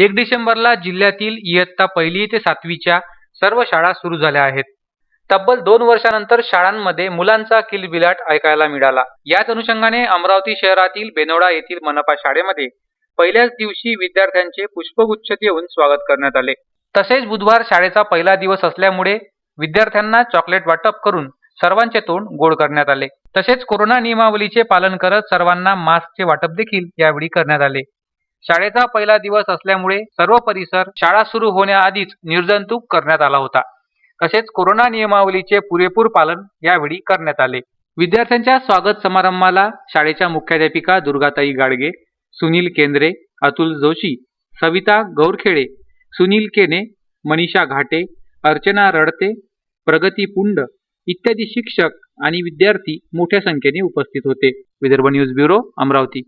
एक डिसेंबरला जिल्ह्यातील इयत्ता पहिली ते सातवीच्या सर्व शाळा सुरू झाल्या आहेत. तब्बल दोन वर्षानंतर शाळांमध्ये मुलांचा किलबिलाट ऐकायला मिळाला. याच अनुषंगाने अमरावती शहरातील बेनोडा येथील मनपा शाळेमध्ये पहिल्याच दिवशी विद्यार्थ्यांचे पुष्पगुच्छ देऊन स्वागत करण्यात आले. तसेच बुधवार शाळेचा पहिला दिवस असल्यामुळे विद्यार्थ्यांना चॉकलेट वाटप करून सर्वांचे तोंड गोड करण्यात आले. तसेच कोरोना नियमावलीचे पालन करत सर्वांना मास्कचे वाटप देखील यावेळी करण्यात आले. शाळेचा पहिला दिवस असल्यामुळे सर्व परिसर शाळा सुरू होण्याआधीच निर्जंतुक करण्यात आला होता. तसेच कोरोना नियमावलीचे पुरेपूर पालन यावेळी करण्यात आले. विद्यार्थ्यांच्या स्वागत समारंभाला शाळेच्या मुख्याध्यापिका दुर्गाताई गाडगे सुनील केंद्रे अतुल जोशी सविता गौरखेडे सुनील केने मनीषा घाटे अर्चना रडते प्रगती पुंड इत्यादी शिक्षक आणि विद्यार्थी मोठ्या संख्येने उपस्थित होते. Vidarbha news bureau Amravati.